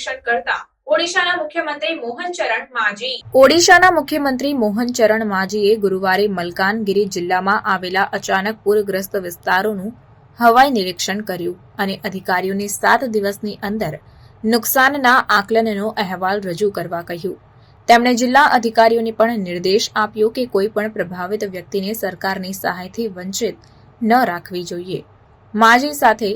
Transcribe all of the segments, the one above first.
નિરીક્ષણ કરતા ઓડિશાના મુખ્યમંત્રી મોહન ચરણ માજીએ ગુરુવારે મલકાનગીરી જિલ્લામાં આવેલા અચાનક પૂરગ્રસ્ત વિસ્તારોનું હવાઈ નિરીક્ષણ કર્યું અને અધિકારીઓને સાત દિવસની અંદર નુકસાનના આકલનનો અહેવાલ રજૂ કરવા કહ્યું. તેમણે જિલ્લા અધિકારીઓને પણ નિર્દેશ આપ્યો કે કોઈ પણ પ્રભાવિત વ્યક્તિને સરકારની સહાયથી વંચિત ન રાખવી જોઈએ. માજી સાથે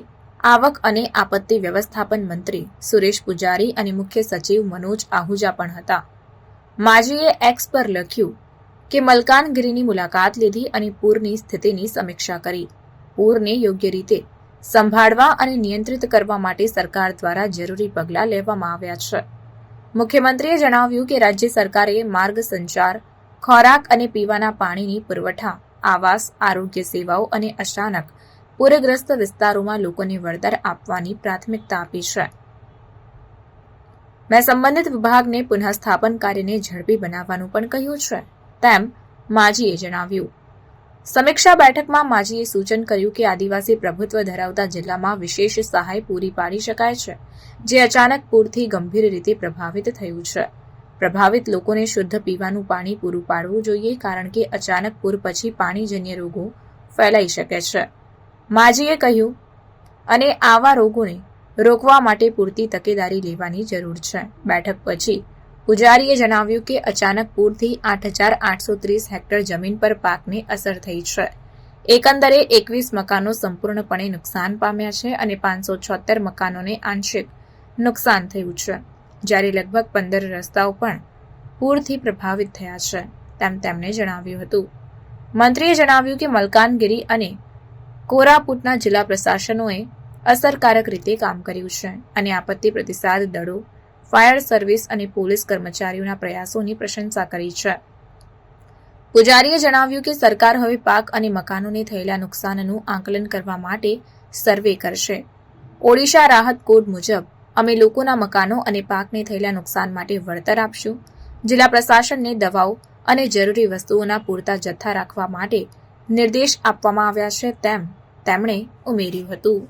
આવક અને આપત્તિ વ્યવસ્થાપન મંત્રી સુરેશ પૂજારી અને મુખ્ય સચિવ મનોજ આહુજા પણ હતા. માજીએ એક્સ પર લખ્યું કે મલકાનગીરીની મુલાકાત લીધી અને પૂરની સ્થિતિની સમીક્ષા કરી. પૂરને યોગ્ય રીતે સંભાળવા અને નિયંત્રિત કરવા માટે સરકાર દ્વારા જરૂરી પગલાં લેવામાં આવ્યા છે. મુખ્યમંત્રીએ જણાવ્યું કે રાજ્ય સરકારે માર્ગ સંચાર, ખોરાક અને પીવાના પાણીની પુરવઠા, આવાસ, આરોગ્ય સેવાઓ અને અચાનક પૂરગ્રસ્ત વિસ્તારોમાં લોકોને વળતર આપવાની પ્રાથમિકતા આપી છે. મેં સંબંધિત વિભાગને પુનઃસ્થાપન કાર્યને ઝડપી બનાવવાનું પણ કહ્યું છે, તેમ માજીએ જણાવ્યું. સમીક્ષા બેઠકમાં માજીએ સૂચન કર્યું કે આદિવાસી પ્રભુત્વ ધરાવતા જિલ્લામાં વિશેષ સહાય પૂરી પાડી શકાય છે, જે અચાનક પૂરથી ગંભીર રીતે પ્રભાવિત થયું છે. પ્રભાવિત લોકોને શુદ્ધ પીવાનું પાણી પૂરું પાડવું જોઈએ કારણ કે અચાનક પૂર પછી પાણીજન્ય રોગો ફેલાઈ શકે છે. માજીએ કહ્યું, અને આવા રોગોને રોકવા માટે પૂરતી તકેદારી લેવાની જરૂર છે. બેઠક પછી પૂજારીએ જણાવ્યું કે અચાનક પૂરથી આઠ હજાર આઠસો ત્રીસ હેક્ટર જમીન પર પાકને અસર થઈ છે. એકંદરે એકવીસ મકાનો સંપૂર્ણપણે નુકસાન પામ્યા છે અને પાંચસો છોતેર મકાનોને આંશિક નુકસાન થયું છે, જ્યારે લગભગ પંદર રસ્તાઓ પણ પૂરથી પ્રભાવિત થયા છે, તેમ તેમણે જણાવ્યું હતું. મંત્રીએ જણાવ્યું કે મલકાનગીરી અને કોરાપુટના જિલ્લા પ્રશાસનોએ અસરકારક રીતે કામ કર્યું છે અને આપત્તિ પ્રતિસાદ દળો, ફાયર સર્વિસ અને પોલીસ કર્મચારીઓના પ્રયાસોની પ્રશંસા કરી છે. પૂજારીએ જણાવ્યું કે સરકાર હવે પાક અને મકાનોને થયેલા નુકસાનનું આંકલન કરવા માટે સર્વે કરશે. ઓડિશા રાહત કોડ મુજબ, અમે લોકોના મકાનો અને પાકને થયેલા નુકસાન માટે વળતર આપશું, જિલ્લા પ્રશાસનને દવાઓ અને જરૂરી વસ્તુઓના પૂરતા જથ્થા રાખવા માટે નિર્દેશ આપવામાં આવ્યા છે તેમ તેમણે ઉમેર્યું હતું.